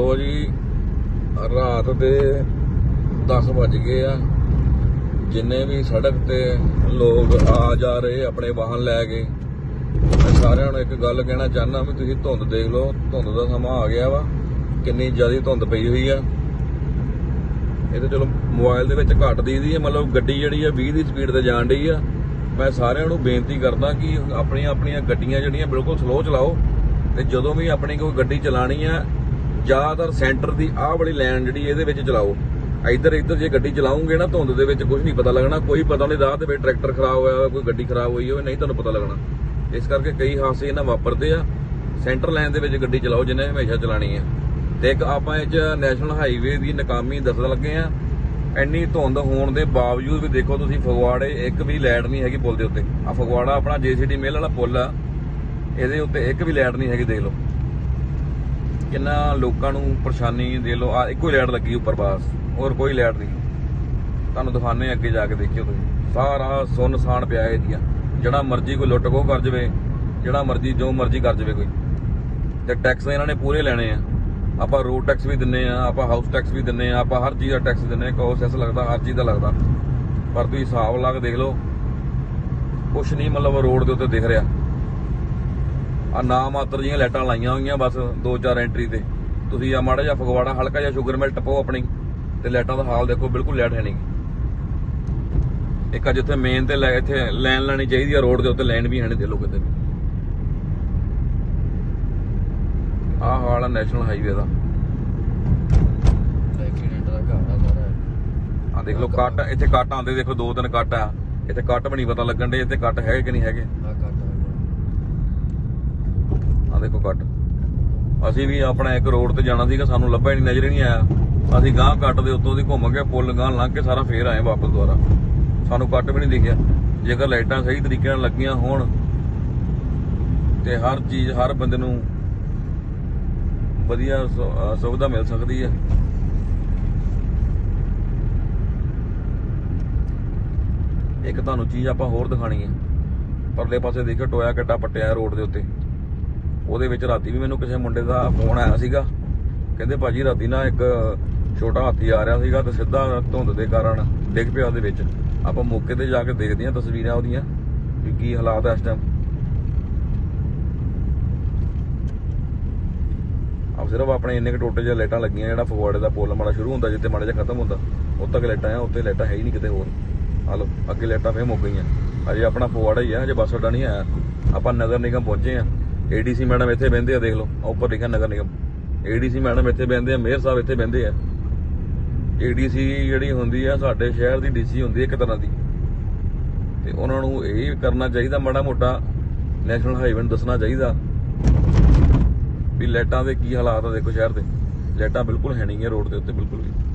ਲੋ ਜੀ, ਰਾਤ ਦੇ 10 ਵੱਜ ਗਏ ਆ। ਜਿੰਨੇ ਵੀ ਸੜਕ ਤੇ ਲੋਕ ਆ ਜਾ ਰਹੇ, ਆਪਣੇ ਵਾਹਨ ਲੈ ਕੇ। ਮੈਂ ਸਾਰਿਆਂ ਨੂੰ ਇੱਕ ਗੱਲ ਕਹਿਣਾ ਚਾਹੁੰਦਾ ਵੀ ਤੁਸੀਂ ਧੁੰਦ ਦੇਖ ਲਓ, ਧੁੰਦ ਦਾ ਸਮਾਂ ਆ ਗਿਆ ਵਾ। ਕਿੰਨੀ ਜ਼ਿਆਦਾ ਧੁੰਦ ਪਈ ਹੋਈ ਆ। ਇਹ ਤਾਂ ਚਲੋ ਮੋਬਾਈਲ ਦੇ ਵਿੱਚ ਘੱਟ ਦੀਦੀ ਹੈ ਮਤਲਬ ਗੱਡੀ ਜਿਹੜੀ ਆ 20 ਦੀ ਸਪੀਡ ਤੇ ਜਾਣ ਡਈ ਆ। ਮੈਂ ਸਾਰਿਆਂ ਨੂੰ ਬੇਨਤੀ ਕਰਦਾ ਕਿ ਆਪਣੀਆਂ ਆਪਣੀਆਂ ਗੱਡੀਆਂ ਜਿਹੜੀਆਂ ਬਿਲਕੁਲ ਸਲੋ ਚਲਾਓ। ਤੇ ਜਦੋਂ ਵੀ ਆਪਣੀ ਕੋਈ ਗੱਡੀ ਚਲਾਣੀ ਆ ਜ਼ਿਆਦਾਤਰ ਸੈਂਟਰ ਦੀ ਆਹ ਵਾਲੀ ਲਾਈਨ ਜਿਹੜੀ ਇਹਦੇ ਵਿੱਚ ਚਲਾਓ। ਇੱਧਰ ਇੱਧਰ ਜੇ ਗੱਡੀ ਚਲਾਉਂਗੇ ਨਾ ਧੁੰਦ ਦੇ ਵਿੱਚ ਕੁਝ ਨਹੀਂ ਪਤਾ ਲੱਗਣਾ। ਕੋਈ ਪਤਾ ਨਹੀਂ ਰਾਹ ਦੇ ਵਿੱਚ ਟਰੈਕਟਰ ਖਰਾਬ ਹੋਇਆ, ਕੋਈ ਗੱਡੀ ਖਰਾਬ ਹੋਈ ਹੋਵੇ, ਨਹੀਂ ਤੁਹਾਨੂੰ ਪਤਾ ਲੱਗਣਾ। ਇਸ ਕਰਕੇ ਕਈ ਹਾਦਸੇ ਇਹਨਾਂ ਵਾਪਰਦੇ ਆ। ਸੈਂਟਰ ਲਾਈਨ ਦੇ ਵਿੱਚ ਗੱਡੀ ਚਲਾਓ ਜਿੰਨੇ ਹਮੇਸ਼ਾ ਚਲਾਣੀ ਹੈ ਤੇ ਇੱਕ ਆਪਾਂ ਇਹ 'ਚ ਨੈਸ਼ਨਲ ਹਾਈਵੇ ਦੀ ਨਕਾਮੀ ਦੱਸਣ ਲੱਗੇ ਆ। ਇੰਨੀ ਧੁੰਦ ਹੋਣ ਦੇ ਬਾਵਜੂਦ ਵੀ ਦੇਖੋ ਤੁਸੀਂ, ਫਗਵਾੜੇ ਇੱਕ ਵੀ ਲਾਈਟ ਨਹੀਂ ਹੈਗੀ ਪੁਲ ਦੇ ਉੱਤੇ। ਆ ਫਗਵਾੜਾ ਆਪਣਾ ਜੀਸੀਡੀ ਮੇਲ ਵਾਲਾ ਪੁਲ ਆ। ਇਹਦੇ ਉੱਤੇ ਇੱਕ ਵੀ ਲਾਈਟ ਨਹੀਂ ਹੈਗੀ, ਦੇਖ ਲਓ। ਕਿੰਨਾ ਲੋਕਾਂ ਨੂੰ ਪਰੇਸ਼ਾਨੀ ਦੇ ਲਓ। ਆ ਇੱਕੋ ਹੀ ਲਾਈਟ ਲੱਗੀ ਉੱਪਰ ਬਾਸ, ਹੋਰ ਕੋਈ ਲਾਈਟ ਨਹੀਂ। ਤੁਹਾਨੂੰ ਦਿਖਾਣੇ ਅੱਗੇ ਜਾ ਕੇ ਦੇਖਿਓ ਤੁਸੀਂ। ਸਾਰਾ ਸੁੰਨਸਾਨ ਪਿਆ ਏਰੀਆ ਜਿਹੜਾ ਮਰਜ਼ੀ ਕੋਈ ਲੁੱਟ ਕੋ ਕਰ ਜਵੇ, ਜਿਹੜਾ ਮਰਜ਼ੀ ਜੋ ਮਰਜ਼ੀ ਕਰ ਜਵੇ ਕੋਈ। ਤੇ ਟੈਕਸ ਇਹਨਾਂ ਨੇ ਪੂਰੇ ਲੈਣੇ ਆ। ਆਪਾਂ ਰੋਡ ਟੈਕਸ ਵੀ ਦਿੰਨੇ ਆ, ਆਪਾਂ ਹਾਊਸ ਟੈਕਸ ਵੀ ਦਿੰਨੇ ਆ, ਆਪਾਂ ਹਰ ਚੀਜ਼ ਦਾ ਟੈਕਸ ਦਿੰਨੇ ਆ ਕੋ ਲੱਗਦਾ, ਹਰ ਚੀਜ਼ ਦਾ ਲੱਗਦਾ। ਪਰ ਤੁਸੀਂ ਹਿਸਾਬ ਲਾ ਕੇ ਦੇਖ ਲਓ। ਕੁਛ ਨਹੀਂ ਮਤਲਬ ਰੋਡ ਦੇ ਉੱਤੇ ਦਿਖ ਰਿਹਾ। ਆ ਨਾ ਮਾਤਰ ਜੀਆਂ ਲਾਈਟਾਂ ਲਾਈਆਂ ਹੋਈਆਂ ਬਸ ਦੋ ਚਾਰ ਐਂਟਰੀ ਤੇ। ਤੁਸੀਂ ਆ ਮਾੜਾ ਜਿਹਾ ਫਗਵਾੜਾ ਹਲਕਾ ਜਿਹਾ ਸ਼ੂਗਰ ਮਿਲ ਟਪੋ ਆਪਣੀ ਤੇ ਲਾਈਟਾਂ ਦਾ ਹਾਲ ਦੇਖੋ ਬਿਲਕੁਲ ਲਾਈਟ ਹੈ ਨਹੀਂ ਇੱਕ ਆ ਜਿੱਥੇ ਮੇਨ ਤੇ ਲੈ ਇੱਥੇ ਲਾਈਨ ਲੈਣੀ ਚਾਹੀਦੀ ਆ ਰੋਡ ਦੇ ਉੱਤੇ ਲਾਈਨ ਵੀ ਹੈ ਨਹੀਂ ਦੇ ਲੋ ਕਿਤੇ ਵੀ। ਆਹ ਹਾਲ ਆ ਨੈਸ਼ਨਲ ਹਾਈਵੇ ਦਾ। ਆ ਆ ਦੇਖ ਲਓ ਕੱਟ ਇੱਥੇ ਕੱਟ ਆਉਂਦੇ ਦੇਖੋ ਦੋ ਤਿੰਨ ਕੱਟ ਆ। ਇੱਥੇ ਕੱਟ ਵੀ ਨਹੀਂ ਪਤਾ ਲੱਗਣ ਦੇ ਇੱਥੇ ਕੱਟ ਹੈਗੇ ਕਿ ਨਹੀਂ ਹੈਗੇ। ਆ ਘਰ ਕੱਟ ਅਸੀਂ ਵੀ ਆਪਣਾ ਇੱਕ ਰੋਡ ਤੇ ਜਾਣਾ ਸੀਗਾ, ਸਾਨੂੰ ਲੱਭਾ ਨਹੀਂ ਨਜ਼ਰ ਹੀ ਨਹੀਂ ਆਇਆ। ਅਸੀਂ ਗਾਂ ਕੱਟ ਦੇ ਉੱਤੋਂ ਦੀ ਘੁੰਮ ਕੇ, ਪੁੱਲ ਗਾਂ ਲੰਘ ਕੇ ਸਾਰਾ ਫੇਰ ਆਏ ਵਾਪਸ ਦੁਬਾਰਾ। ਸਾਨੂੰ ਕੱਟ ਵੀ ਨਹੀਂ ਦਿਖਿਆ। ਜੇਕਰ ਲਾਈਟਾਂ ਸਹੀ ਤਰੀਕੇ ਨਾਲ ਲੱਗੀਆਂ ਹੋਣ, ਤੇ ਹਰ ਚੀਜ਼, ਹਰ ਬੰਦੇ ਨੂੰ ਵਧੀਆ ਸੁਵਿਧਾ ਮਿਲ ਸਕਦੀ ਹੈ ਇੱਕ ਤੁਹਾਨੂੰ ਚੀਜ਼ ਆਪਾਂ ਹੋਰ ਦਿਖਾਣੀ ਹੈ ਪਰਲੇ ਪਾਸੇ ਦੇਖੋ ਟੋਇਆ ਕੱਟਾ ਪੱਟਿਆ ਰੋਡ ਦੇ ਉੱਤੇ। ਉਹਦੇ ਵਿੱਚ ਰਾਤੀ ਵੀ ਮੈਨੂੰ ਕਿਸੇ ਮੁੰਡੇ ਦਾ ਫੋਨ ਆਇਆ ਸੀਗਾ। ਕਹਿੰਦੇ ਭਾਜੀ ਰਾਤੀ ਨਾ ਇੱਕ ਛੋਟਾ ਹਾਥੀ ਆ ਰਿਹਾ ਸੀਗਾ ਤੇ ਸਿੱਧਾ ਧੁੰਦ ਦੇ ਕਾਰਨ ਡਿੱਗ ਪਿਆ ਉਹਦੇ ਵਿੱਚ। ਆਪਾਂ ਮੌਕੇ ਤੇ ਜਾ ਕੇ ਦੇਖਦੇ ਹਾਂ ਤਸਵੀਰਾਂ ਉਹਦੀਆਂ ਵੀ ਕੀ ਹਾਲਾਤ ਹੈ ਇਸ ਟਾਈਮ ਆਪ ਸਿਰਫ ਆਪਣੇ ਇੰਨੇ ਕੁ ਟੋਟੇ ਜਿਹੇ ਲਾਈਟਾਂ ਲੱਗੀਆਂ, ਜਿਹੜਾ ਫਗਵਾੜੇ ਦਾ ਪੁੱਲ ਮਾੜਾ ਸ਼ੁਰੂ ਹੁੰਦਾ, ਜਿੱਥੇ ਮਾੜਾ ਜਿਹਾ ਖਤਮ ਹੁੰਦਾ, ਉੱਥੇ ਤੱਕ ਲਾਈਟਾਂ ਆ, ਉੱਥੇ ਲਾਈਟਾਂ ਹੈ ਹੀ ਨਹੀਂ ਕਿਤੇ ਹੋਰ। ਆ ਅੱਗੇ ਲਾਈਟਾਂ ਫੇਰ ਮੁੱਕ ਗਈਆਂ। ਅਜੇ ਆਪਣਾ ਫਗਵਾੜਾ ਹੀ ਆ, ਹਜੇ ਬੱਸ ਅੱਡਾ ਨਹੀਂ ਆਇਆ। ਆਪਾਂ ਨਗਰ ਨਿਗਮ ਪਹੁੰਚੇ ਆ। ਏਡੀਸੀ ਮੈਡਮ ਇੱਥੇ ਬਹਿੰਦੇ ਆ, ਦੇਖ ਲਓ ਉੱਪਰ ਲਿਖਿਆ ਨਗਰ ਨਿਗਮ। ਏਡੀਸੀ ਮੈਡਮ ਇੱਥੇ ਬਹਿੰਦੇ ਆ, ਮੇਅਰ ਸਾਹਿਬ ਇੱਥੇ ਬਹਿੰਦੇ ਆ। ਏਡੀਸੀ ਜਿਹੜੀ ਹੁੰਦੀ ਆ, ਸਾਡੇ ਸ਼ਹਿਰ ਦੀ ਡੀਸੀ ਹੁੰਦੀ ਹੈ ਇੱਕ ਤਰ੍ਹਾਂ ਦੀ। ਤੇ ਉਹਨਾਂ ਨੂੰ ਇਹ ਕਰਨਾ ਚਾਹੀਦਾ, ਮਾੜਾ ਮੋਟਾ ਨੈਸ਼ਨਲ ਹਾਈਵੇ ਨੂੰ ਦੱਸਣਾ ਚਾਹੀਦਾ ਵੀ ਲਾਈਟਾਂ ਦੇ ਕੀ ਹਾਲਾਤ ਆ ਦੇਖੋ ਸ਼ਹਿਰ ਦੇ। ਲਾਈਟਾਂ ਬਿਲਕੁਲ ਹੈ ਨਹੀਂ ਹੈ ਰੋਡ ਦੇ ਉੱਤੇ, ਬਿਲਕੁਲ ਵੀ।